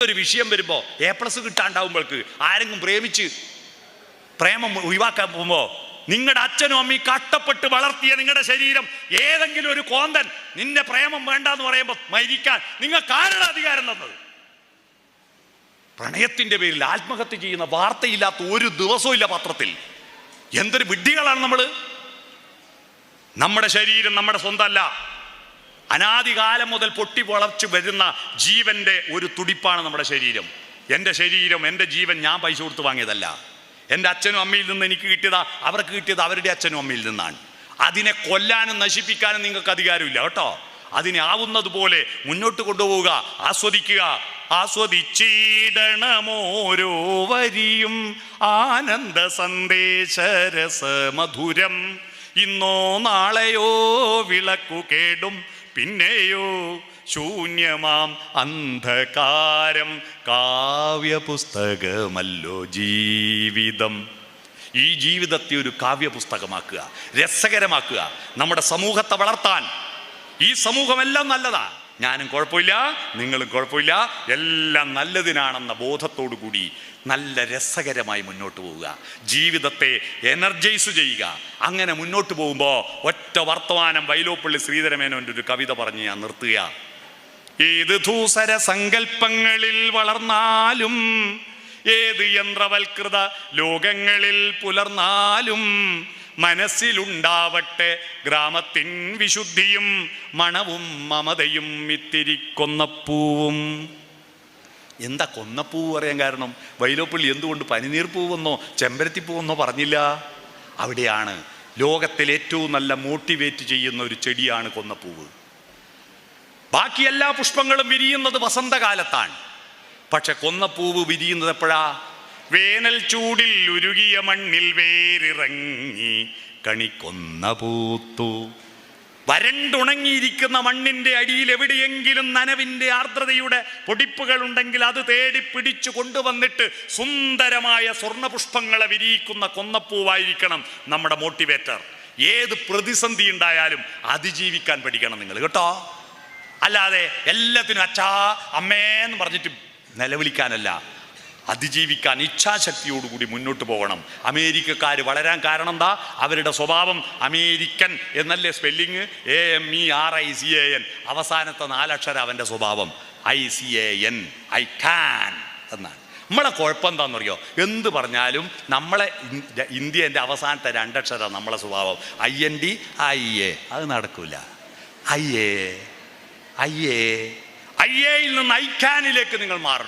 ഒരു വിഷയം വരുമ്പോൾ എ പ്ലസ് കിട്ടാണ്ടാവുമ്പോൾക്ക് ആരെങ്കിലും പ്രേമിച്ച് പ്രേമം ഒഴിവാക്കാൻ പോകുമ്പോൾ നിങ്ങളുടെ അച്ഛനും അമ്മയും കഷ്ടപ്പെട്ട് വളർത്തിയ നിങ്ങളുടെ ശരീരം ഏതെങ്കിലും ഒരു കോന്തൻ നിന്റെ പ്രേമം വേണ്ട എന്ന് പറയുമ്പോൾ മരിക്കാൻ നിങ്ങൾക്ക് ആരുടെ അധികാരം തന്നത്? പ്രണയത്തിന്റെ പേരിൽ ആത്മഹത്യ ചെയ്യുന്ന വാർത്തയില്ലാത്ത ഒരു ദിവസവും ഇല്ല പത്രത്തിൽ. എന്തൊരു വിഡ്ഢികളാണ് നമ്മൾ നമ്മുടെ ശരീരം നമ്മുടെ സ്വന്തമല്ല. അനാദികാലം മുതൽ പൊട്ടി വളർച്ചു വരുന്ന ജീവന്റെ ഒരു തുടിപ്പാണ് നമ്മുടെ ശരീരം. എന്റെ ശരീരം എന്റെ ജീവൻ ഞാൻ പൈസ കൊടുത്ത് വാങ്ങിയതല്ല. എന്റെ അച്ഛനും അമ്മയിൽ നിന്ന് എനിക്ക് കിട്ടിയതാ അവർക്ക് കിട്ടിയത് അവരുടെ അച്ഛനും അമ്മയിൽ നിന്നാണ്. അതിനെ കൊല്ലാനും നശിപ്പിക്കാനും നിങ്ങൾക്ക് അധികാരമില്ല കേട്ടോ. അതിനെ ആവുന്നതുപോലെ മുന്നോട്ട് കൊണ്ടുപോവുക ആസ്വദിക്കുക. ആസ്വദിച്ചിടണമോരോ വരിയും ആനന്ദ സന്ദേശ മധുരം ഇന്നോ നാളെയോ വിളക്കു കേടും. പിന്നെയോ ശൂന്യമാം അന്ധകാരം കാവ്യപുസ്തകമല്ലോ ജീവിതം. ഈ ജീവിതത്തെ ഒരു കാവ്യപുസ്തകമാക്കുക രസകരമാക്കുക നമ്മുടെ സമൂഹത്തെ വളർത്താൻ. ഈ സമൂഹമെല്ലാം നല്ലതാ. ഞാനും കുഴപ്പമില്ല നിങ്ങളും കുഴപ്പമില്ല. എല്ലാം നല്ലതിനാണെന്ന ബോധത്തോടു കൂടി നല്ല രസകരമായി മുന്നോട്ട് പോവുക. ജീവിതത്തെ എനർജൈസ് ചെയ്യുക. അങ്ങനെ മുന്നോട്ട് പോകുമ്പോൾ ഒറ്റ വർത്തമാനം വൈലോപ്പള്ളി ശ്രീധരമേനോന്റെ ഒരു കവിത പറഞ്ഞ് ഞാൻ നിർത്തുക. ഏത് ധൂസര സങ്കല്പങ്ങളിൽ വളർന്നാലും ഏത് യന്ത്രവൽകൃത ലോകങ്ങളിൽ പുലർന്നാലും മനസ്സിലുണ്ടാവട്ടെ ഗ്രാമത്തിൻ വിശുദ്ധിയും മണവും മമതയും ഇത്തിരി കൊന്നപ്പൂവും എന്താ കൊന്നപ്പൂവ് പറയാൻ കാരണം? വൈലോപ്പള്ളി എന്തുകൊണ്ട് പനിനീർ പൂവെന്നോ ചെമ്പരത്തി പൂവെന്നോ പറഞ്ഞില്ല? അവിടെയാണ് ലോകത്തിൽ ഏറ്റവും നല്ല മോട്ടിവേറ്റ് ചെയ്യുന്ന ഒരു ചെടിയാണ് കൊന്നപ്പൂവ് ബാക്കി എല്ലാ പുഷ്പങ്ങളും വിരിയുന്നത് വസന്തകാലത്താണ്. പക്ഷെ കൊന്നപ്പൂവ് വിരിയുന്നത് എപ്പോഴാ? വേനൽ ചൂടിൽ ഉരുകിയ മണ്ണിൽ വേരിറങ്ങി കണിക്കൊന്ന പൂത്തു. വരണ്ടുണങ്ങിയിരിക്കുന്ന മണ്ണിന്റെ അടിയിൽ എവിടെയെങ്കിലും നനവിന്റെ ആർദ്രതയുടെ പൊടിപ്പുകൾ ഉണ്ടെങ്കിൽ അത് തേടി പിടിച്ചു കൊണ്ടുവന്നിട്ട് സുന്ദരമായ സ്വർണപുഷ്പങ്ങളെ വിരിയിക്കുന്ന കൊന്നപ്പൂവായിരിക്കണം നമ്മുടെ മോട്ടിവേറ്റർ. ഏത് പ്രതിസന്ധി ഉണ്ടായാലും അതിജീവിക്കാൻ പഠിക്കണം നിങ്ങൾ കേട്ടോ? അല്ലാതെ എല്ലാത്തിനും അച്ഛാ അമ്മേന്ന് പറഞ്ഞിട്ട് നിലവിളിക്കാനല്ല. അതിജീവിക്കാൻ ഇച്ഛാശക്തിയോടുകൂടി മുന്നോട്ട് പോകണം. അമേരിക്കക്കാർ വളരാൻ കാരണം എന്താ? അവരുടെ സ്വഭാവം അമേരിക്കൻ എന്നല്ലേ spelling A M E R I C A N അവസാനത്തെ നാലക്ഷരം അവന്റെ സ്വഭാവം. I C A N I can എന്നാണ്. നമ്മളെ കുഴപ്പം എന്താണെന്നറിയോ എന്ത് പറഞ്ഞാലും നമ്മളെ ഇന്ത്യ ഇന്ത്യന്റെ അവസാനത്തെ രണ്ടക്ഷരം നമ്മളെ സ്വഭാവം. I N D I A അത് നടക്കില്ല I A I A I എയിൽ നിന്ന് ഐ ക്യാനിലേക്ക് നിങ്ങൾ മാറണം.